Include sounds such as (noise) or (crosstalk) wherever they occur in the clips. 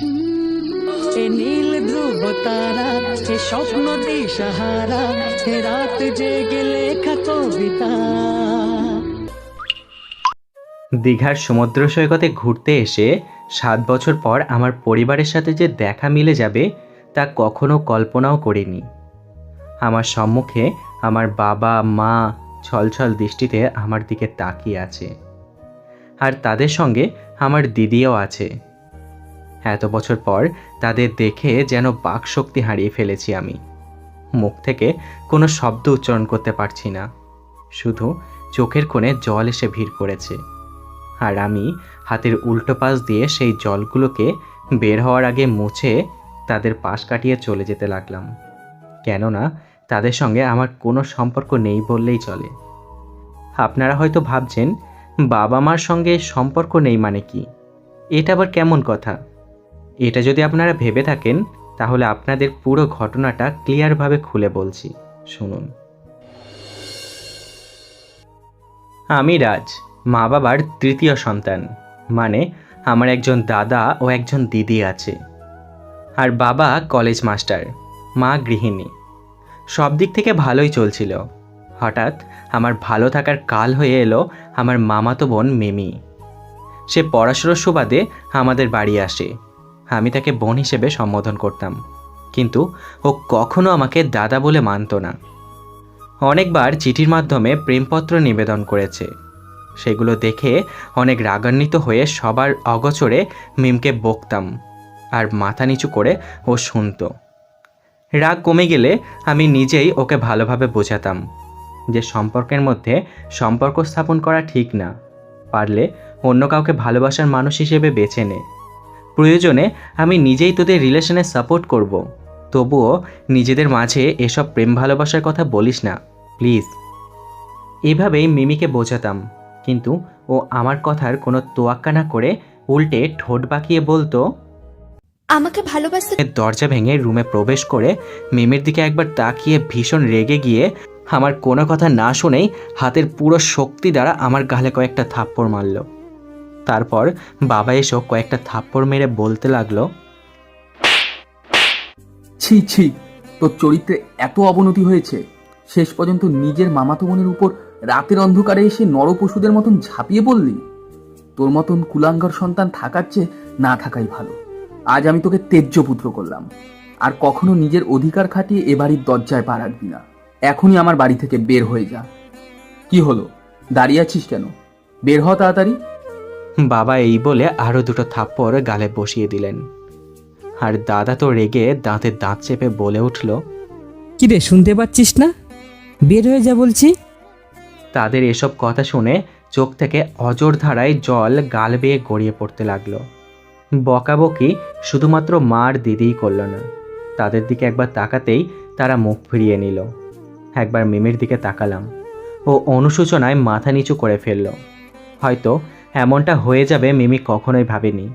এ নীল ধ্রুব তারা, এ স্বপ্ন এ রাত জেগে লেখা কবিতা। দীঘার সমুদ্র সৈকতে ঘুরতে এসে সাত বছর পর আমার পরিবারের সাথে যে দেখা মিলে যাবে, তা কখনো কল্পনাও করিনি। আমার সম্মুখে আমার বাবা, মা ছলছল দৃষ্টিতে আমার দিকে তাকিয়ে আছে। আর তাদের সঙ্গে আমার দিদিও আছে। এত বছর পর তাদের দেখে যেন বাকশক্তি হারিয়ে ফেলেছি আমি। মুখ থেকে কোনো শব্দ উচ্চারণ করতে পারছি না। শুধু চোখের কোণে জল এসে ভিড় করেছে। আর আমি হাতের উল্টো পাশ দিয়ে সেই জলগুলোকে বের হওয়ার আগে মুছে তাদের পাশ কাটিয়ে চলে যেতে লাগলাম। কেননা তাদের সঙ্গে আমার কোনো সম্পর্ক নেই বললেই চলে। আপনারা হয়তো ভাবছেন বাবা মার সঙ্গে সম্পর্ক নেই মানে কি? এটা আবার কেমন কথা? এটা যদি আপনারা ভেবে থাকেন, তাহলে আপনাদের পুরো ঘটনাটা ক্লিয়ারভাবে খুলে বলছি। শুনুন। আমি রাজ, মা বাবার তৃতীয় সন্তান। মানে আমার একজন দাদা ও একজন দিদি আছে। আর বাবা কলেজ মাস্টার, মা গৃহিণী। সব দিক থেকে ভালোই চলছিল। হঠাৎ আমার ভালো থাকার কাল হয়ে এলো আমার মামাতো বোন মিমি। সে পড়াশুনোর সুবাদে আমাদের বাড়ি আসে। আমি তাকে বোন হিসেবে সম্বোধন করতাম। কিন্তু ও কখনো আমাকে দাদা বলে মানতো না। অনেকবার চিঠির মাধ্যমে প্রেমপত্র নিবেদন করেছে। সেগুলো দেখে অনেক রাগান্বিত হয়ে সবার অগচরে মিমকে বকতাম আর মাথা নিচু করে ও শুনতো। রাগ কমে গেলে আমি নিজেই ওকে ভালোভাবে বোঝাতাম যে সম্পর্কের মধ্যে সম্পর্ক স্থাপন করা ঠিক না, পারলে অন্য কাউকে ভালোবাসার মানুষ হিসেবে বেছে নে। প্রয়োজনে আমি নিজেই তোদের রিলেশনে সাপোর্ট করব। তবুও নিজেদের মাঝে এসব প্রেম ভালোবাসার কথা বলিস না প্লিজ। এভাবেই মিমিকে বোঝাতাম কিন্তু ও আমার কথার কোনো তোয়াক্কা না করে উল্টে ঠোঁট বাঁকিয়ে বলতো আমাকে ভালোবাসতে দরজা ভেঙে রুমে প্রবেশ করে মিমির দিকে একবার তাকিয়ে ভীষণ রেগে গিয়ে আমার কোনো কথা না শুনেই হাতের পুরো শক্তি দ্বারা আমার গালে কয়েকটা থাপ্পড় মারল। তারপর বাবা এসো কয়েকটা থাপ্পড় মেরে বলতে লাগল, ছি ছি, তোর চরিত্রে এত অবনতি হয়েছে। শেষ পর্যন্ত নিজের মামাতো বোনের উপর রাতের অন্ধকারে এসে নরপশুদের মতন ঝাঁপিয়ে পড়লি। তোর মতন কুলাঙ্গার সন্তান থাকার চেয়ে না থাকাই ভালো। আজ আমি তোকে তেজ্য পুত্র করলাম। আর কখনো নিজের অধিকার খাটিয়ে এ বাড়ির দরজায় পা রাখবি না। এখনই আমার বাড়ি থেকে বের হয়ে যা। কি হলো? দাঁড়িয়ে আছিস কেন? বের হ তাড়াতাড়ি। বাবা এই বলে আরও দুটো থাপ্পড় গালে বসিয়ে দিলেন। আর দাদা তো রেগে দাঁতে দাঁত চেপে বলে উঠল কিরে শুনতে পাচ্ছিস না? বের হয়ে যা বলছি। তাদের এসব কথা শুনে চোখ থেকে অজর ধারায় জল গাল বেয়ে গড়িয়ে পড়তে লাগল। বকাবকি শুধুমাত্র মার দিদিই করল না তাদের দিকে একবার তাকাতেই তারা মুখ ফিরিয়ে নিল। একবার মিমির দিকে তাকালাম ও অনুশোচনায় মাথা নিচু করে ফেলল। হয়তো এমনটা হয়ে যাবে মিমি কখনোই ভাবেনি।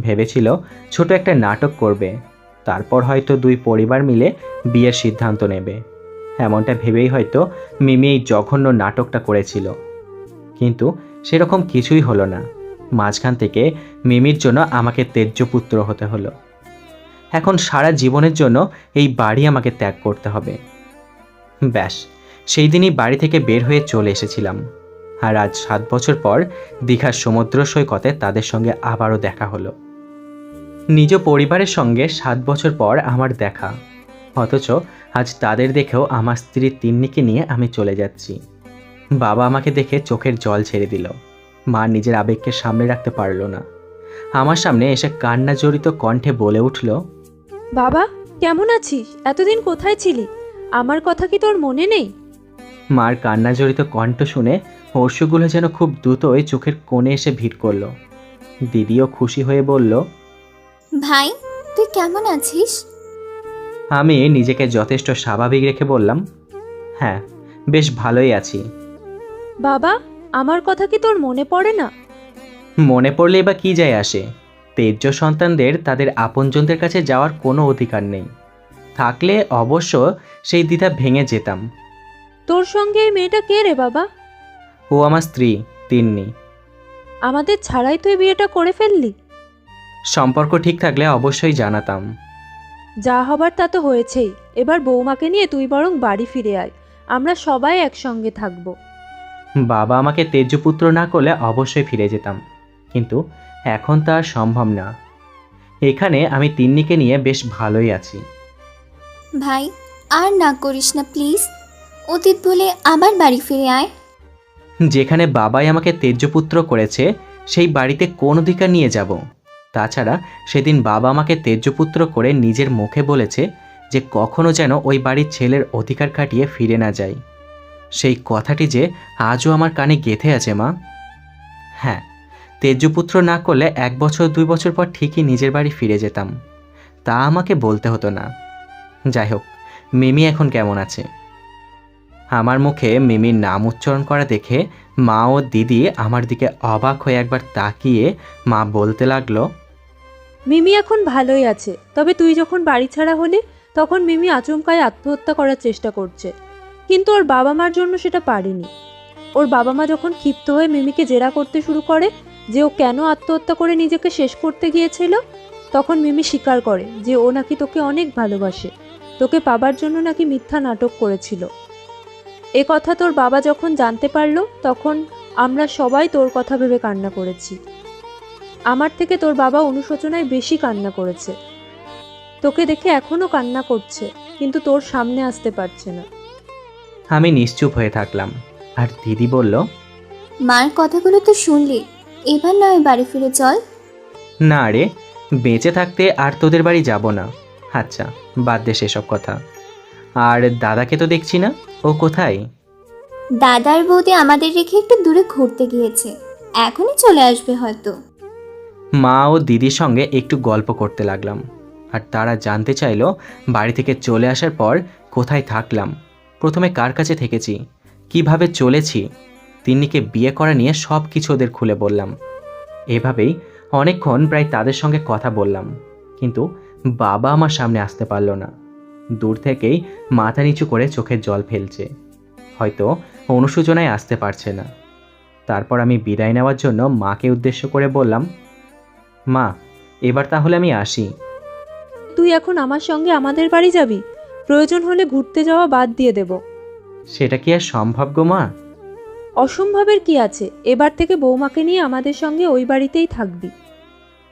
ভেবেছিল ছোট একটা নাটক করবে। তারপর হয়তো দুই পরিবার মিলে বিয়ের সিদ্ধান্ত নেবে। এমনটা ভেবেই হয়তো মিমি এই জঘন্য নাটকটা করেছিল। কিন্তু সেরকম কিছুই হলো না। মাঝখান থেকে মিমির জন্য আমাকে তেজ্যপুত্র হতে হলো। এখন সারা জীবনের জন্য এই বাড়ি আমাকে ত্যাগ করতে হবে। ব্যাস, সেই দিনই বাড়ি থেকে বের হয়ে চলে এসেছিলাম। আর আজ সাত বছর পর দীঘার সমুদ্র সৈকতে তাদের সঙ্গে আবারও দেখা হলো। নিজ পরিবারের সঙ্গে সাত বছর পর আমার দেখা। অথচ আজ তাদের দেখেও আমার স্ত্রী তিন্নিকে নিয়ে আমি চলে যাচ্ছি। বাবা আমাকে দেখে চোখের জল ছেড়ে দিল। মা নিজের আবেগকে সামনে রাখতে পারল না। আমার সামনে এসে কান্না জড়িত কণ্ঠে বলে উঠল, বাবা, কেমন আছিস? এতদিন কোথায় ছিলি? আমার কথা কি তোর মনে নেই? মার কান্না জড়িত কণ্ঠ শুনে অশ্রুগুলো যেন খুব দ্রুতই চোখের কোণে এসে ভিড় করল। দিদিও খুশি হয়ে বলল ভাই তুই কেমন আছিস? আমি নিজেকে যথেষ্ট স্বাভাবিক রেখে বললাম হ্যাঁ বেশ ভালোই আছি। বাবা আমার কথা কি তোর মনে পড়ে না? মনে পড়লে বা কি যায় আসে? তেজ্য সন্তানদের তাদের আপনজনদের কাছে যাওয়ার কোনো অধিকার নেই। থাকলে অবশ্য সেই দ্বিধা ভেঙে যেতাম। তোর সঙ্গে এই মেয়েটা কে রে বাবা? ও আমার স্ত্রী তিন্নি। আমাদের ছাড়াই তুই বিয়েটা করে ফেললি? সম্পর্ক ঠিক থাকলে অবশ্যই জানাতাম। যা হবার তা তো হয়েছেই। এবার বৌমাকে নিয়ে তুই বরং বাড়ি ফিরে আয়। আমরা সবাই একসঙ্গে থাকব। বাবা আমাকে তেজপুত্র না করলে অবশ্যই ফিরে যেতাম। কিন্তু এখন তা আর সম্ভব না। এখানে আমি তিন্নিকে নিয়ে বেশ ভালোই আছি। ভাই আর না করিস না প্লিজ। অতীত বলে আবার বাড়ি ফিরে আয়। যেখানে বাবাই আমাকে তেজপুত্র করেছে, সেই বাড়িতে কোন অধিকার নিয়ে যাব? তাছাড়া সেদিন বাবা আমাকে তেজপুত্র করে নিজের মুখে বলেছে যে কখনো যেন ওই বাড়ির ছেলের অধিকার কাটিয়ে ফিরে না যায় সেই কথাটি যে আজও আমার কানে গেঁথে আছে, মা। হ্যাঁ তেজপুত্র না করলে এক বছর, দুই বছর পর ঠিকই নিজের বাড়ি ফিরে যেতাম। তা আমাকে বলতে হতো না। যাই হোক, মিমি এখন কেমন আছে? আমার মুখে মিমির নাম উচ্চারণ করা দেখে মা ও দিদি আমার দিকে অবাক হয়ে একবার তাকিয়ে মা বলতে লাগল, মিমি এখন ভালোই আছে, তবে তুই যখন বাড়ি ছাড়া হলি, তখন মিমি আচমকায় আত্মহত্যা করার চেষ্টা করছে। কিন্তু ওর বাবা মার জন্য সেটা পারেনি। ওর বাবা মা যখন ক্ষিপ্ত হয়ে মিমিকে জেরা করতে শুরু করে, যে ও কেন আত্মহত্যা করে নিজেকে শেষ করতে গিয়েছিল, তখন মিমি স্বীকার করে যে ও নাকি তোকে অনেক ভালোবাসে। তোকে পাবার জন্য নাকি মিথ্যা নাটক করেছিল। এ কথা তোর বাবা যখন জানতে পারল তখন আমরা সবাই তোর কথা ভেবে কান্না করেছি। আমার থেকে তোর বাবা অনুশোচনায় বেশি কান্না করেছে। তোকে দেখে এখনও কান্না করছে কিন্তু তোর সামনে আসতে পারছে না। আমি নিশ্চুপ হয়ে থাকলাম আর দিদি বলল মার কথাগুলো তো শুনলি এবার নয় বাড়ি ফিরে চল। না রে বেঁচে থাকতে আর তোদের বাড়ি যাব না। আচ্ছা বাদ দে সেসব কথা। আর দাদাকে তো দেখছি না? ও কোথায়? দাদার বৌদি আমাদের রেখে একটু দূরে ঘুরতে গিয়েছে। এখনই চলে আসবে হয়তো। মা ও দিদির সঙ্গে একটু গল্প করতে লাগলাম। আর তারা জানতে চাইলো বাড়ি থেকে চলে আসার পর কোথায় থাকলাম। প্রথমে কার কাছে থেকেছি? কীভাবে চলেছি? তিন্নিকে বিয়ে করা নিয়ে সব কিছু ওদের খুলে বললাম। এভাবেই অনেকক্ষণ প্রায় তাদের সঙ্গে কথা বললাম। কিন্তু বাবা আমার সামনে আসতে পারল না। দূর থেকেই মাথা নিচু করে চোখের জল ফেলছে। হয়তো অনুশোচনায় আসতে পারছে না। তারপর আমি বিদায় নেওয়ার জন্য মাকে উদ্দেশ্য করে বললাম মা এবার তাহলে আমি আসি। তুই এখন আমার সঙ্গে আমাদের বাড়ি যাবি? প্রয়োজন হলে ঘুরতে যাওয়া বাদ দিয়ে দেব। সেটা কি আর সম্ভব গো মা? অসম্ভবের কি আছে? এবার থেকে বৌমাকে নিয়ে আমাদের সঙ্গে ওই বাড়িতেই থাকবি।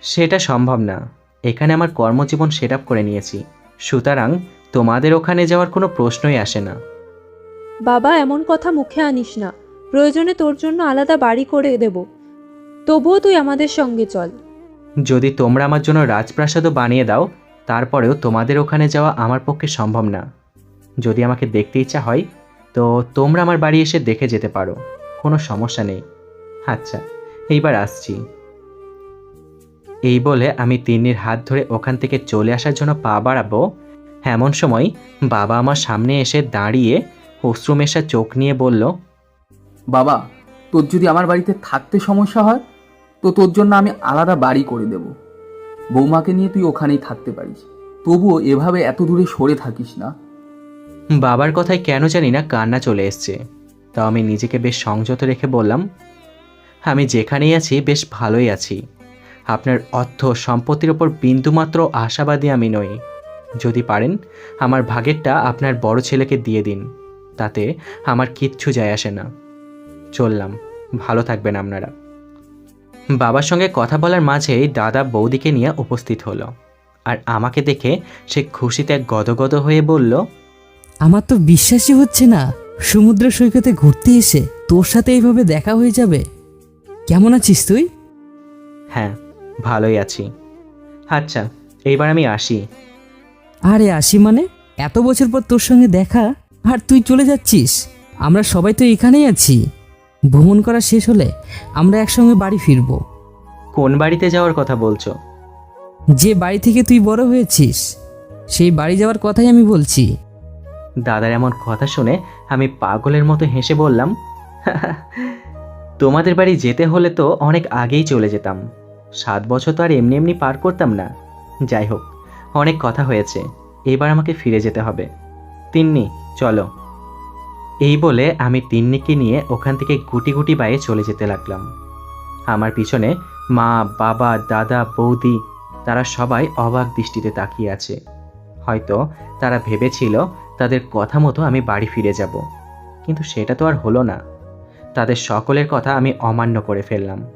সেটা সম্ভব না। এখানে আমার কর্মজীবন সেট আপ করে নিয়েছি। সুতরাং তোমাদের ওখানে যাওয়ার কোনো প্রশ্নই আসে না। বাবা এমন কথা মুখে আনিস না। প্রয়োজনে তোর জন্য আলাদা বাড়ি করে দেব। তবুও তুই আমাদের সঙ্গে চল। যদি তোমরা আমার জন্য রাজপ্রাসাদও বানিয়ে দাও তারপরেও তোমাদের ওখানে যাওয়া আমার পক্ষে সম্ভব না। যদি আমাকে দেখতে ইচ্ছা হয় তো তোমরা আমার বাড়ি এসে দেখে যেতে পারো। কোনো সমস্যা নেই। আচ্ছা এইবার আসছি। এই বলে আমি তিন্নির হাত ধরে ওখান থেকে চলে আসার জন্য পা বাড়াবো এমন সময় বাবা আমার সামনে এসে দাঁড়িয়ে অশ্রুমেশা চোখ নিয়ে বলল বাবা তোর যদি আমার বাড়িতে থাকতে সমস্যা হয় তো তোর জন্য আমি আলাদা বাড়ি করে দেব। বৌমাকে নিয়ে তুই ওখানেই থাকতে পারিস। তবুও এভাবে এত দূরে সরে থাকিস না। বাবার কথায় কেন জানি না কান্না চলে এসছে। তাও আমি নিজেকে বেশ সংযত রেখে বললাম আমি যেখানেই আছি বেশ ভালোই আছি। আপনার অর্থ সম্পত্তির ওপর বিন্দুমাত্র আশাবাদী আমি নই। যদি পারেন আমার ভাগেরটা আপনার বড় ছেলেকে দিয়ে দিন তাতে আমার কিচ্ছু যায় আসে না। চললাম ভালো থাকবেন আপনারা। বাবার সঙ্গে কথা বলার মাঝেই দাদা বৌদিকে নিয়ে উপস্থিত হলো আর আমাকে দেখে সে খুশিতে গদগদ হয়ে বলল আমার তো বিশ্বাসই হচ্ছে না সমুদ্র সৈকতে ঘুরতে এসে তোর সাথে এইভাবে দেখা হয়ে যাবে। কেমন আছিস তুই? হ্যাঁ ভালোই আছি। আচ্ছা এইবার আমি আসি। আরে আসি মানে? এত বছর পর তোর সঙ্গে দেখা আর তুই চলে যাচ্ছিস? আমরা সবাই তো এখানেই আছি। ভ্রমণ করা শেষ হলে আমরা একসঙ্গে বাড়ি ফিরবো। কোন বাড়িতে যাওয়ার কথা বলছো? যে বাড়ি থেকে তুই বড় হয়েছিস সেই বাড়ি যাওয়ার কথাই আমি বলছি। দাদার এমন কথা শুনে আমি পাগলের মতো হেসে বললাম (laughs) তোমাদের বাড়ি যেতে হলে তো অনেক আগেই চলে যেতাম। সাত বছর তো আর এমনি এমনি পার করতাম না। যাই হোক অনেক কথা হয়েছে। এবার আমাকে ফিরে যেতে হবে। তিন্নি, চলো। এই বলে আমি তিন্নিকে নিয়ে ওখান থেকে গুটি গুটি বায়ে চলে যেতে লাগলাম। আমার পিছনে মা, বাবা, দাদা, বৌদি, তারা সবাই অবাক দৃষ্টিতে তাকিয়ে আছে। হয়তো তারা ভেবেছিল তাদের কথা মতো আমি বাড়ি ফিরে যাব। কিন্তু সেটা তো আর হলো না। তাদের সকলের কথা আমি অমান্য করে ফেললাম।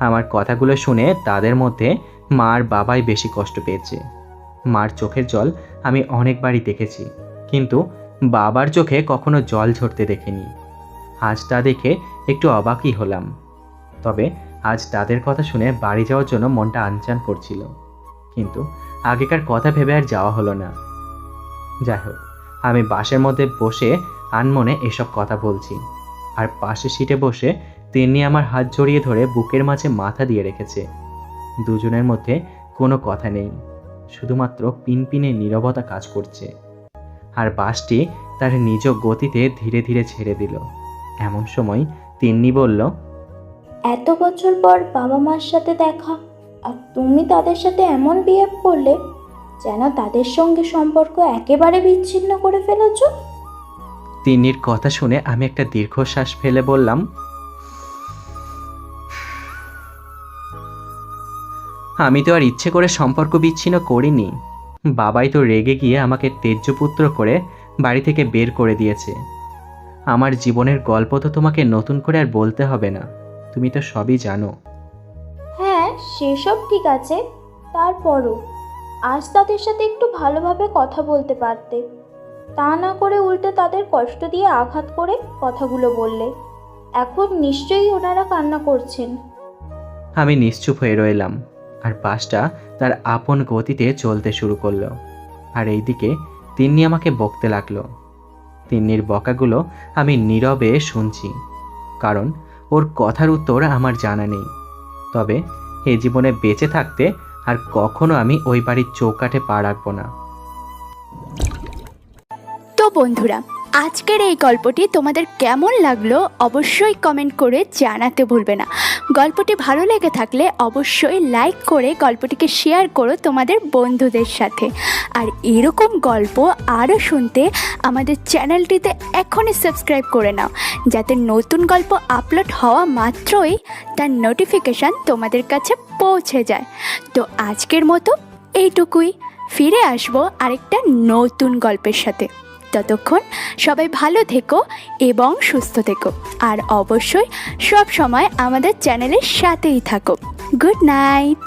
আমার কথাগুলো শুনে তাদের মধ্যে মার বাবাই বেশি কষ্ট পেয়েছে। মার চোখের জল আমি অনেকবারই দেখেছি। কিন্তু বাবার চোখে কখনো জল ঝরতে দেখিনি। আজ তা দেখে একটু অবাকই হলাম। তবে আজ তাদের কথা শুনে বাড়ি যাওয়ার জন্য মনটা আনচান করছিল। কিন্তু আগেকার কথা ভেবে আর যাওয়া হলো না। যাই হোক, আমি বাসের মধ্যে বসে আনমনে এসব কথা বলছি। আর পাশে সিটে বসে তিনি আমার হাত জড়িয়ে ধরে বুকের মাঝে মাথা দিয়ে রেখেছে। দুজনের মধ্যে কোনো কথা নেই। শুধুমাত্র পিনপিনে নীরবতা কাজ করছে। আর বাসটি তার নিজ গতিতে ধীরে ধীরে ছেড়ে দিল। এমন সময় তিন্নি বলল এত বছর পর বাবা মার সাথে দেখা আর তুমি তাদের সাথে এমন বিহেভ করলে যেন তাদের সঙ্গে সম্পর্ক একেবারে বিচ্ছিন্ন করে ফেলেছ? তিন্নির কথা শুনে আমি একটা দীর্ঘশ্বাস ফেলে বললাম আমি তো আর ইচ্ছে করে সম্পর্ক বিচ্ছিন্ন করিনি। বাবাই তো রেগে গিয়ে আমাকে তেজ্যপুত্র করে বাড়ি থেকে বের করে দিয়েছে। আমার জীবনের গল্প তো তোমাকে নতুন করে আর বলতে হবে না। তুমি তো সবই জানো। হ্যাঁ সেসব ঠিক আছে। তারপরও আজ তাদের সাথে একটু ভালোভাবে কথা বলতে পারতে। তা না করে উল্টে তাদের কষ্ট দিয়ে আঘাত করে কথাগুলো বললে। এখন নিশ্চয়ই ওনারা কান্না করছেন। আমি নিশ্চুপ হয়ে রইলাম। আর বাসটা তার আপন গতিতে চলতে শুরু করল। আর এইদিকে তিন্নি আমাকে বকতে লাগল। তিন্নির বকাগুলো আমি নীরবে শুনছি, কারণ ওর কথার উত্তর আমার জানা নেই। তবে এ জীবনে বেঁচে থাকতে আর কখনো আমি ওই বাড়ির চৌকাঠে পা রাখব না। তো বন্ধুরা আজকের এই গল্পটি তোমাদের কেমন লাগল অবশ্যই কমেন্ট করে জানাতে ভুলবে না। গল্পটি ভালো লেগে থাকলে অবশ্যই লাইক করে গল্পটিকে শেয়ার করো তোমাদের বন্ধুদের সাথে। আর এরকম গল্প আরও শুনতে আমাদের চ্যানেলটিতে এখনই সাবস্ক্রাইব করে নাও, যাতে নতুন গল্প আপলোড হওয়া মাত্রই তার নোটিফিকেশান তোমাদের কাছে পৌঁছে যায়। তো আজকের মতো এইটুকুই, ফিরে আসব আরেকটা নতুন গল্পের সাথে। ততক্ষণ সবাই ভালো থেকো এবং সুস্থ থেকো। আর অবশ্যই সব সময় আমাদের চ্যানেলের সাথেই থাকো। Good night.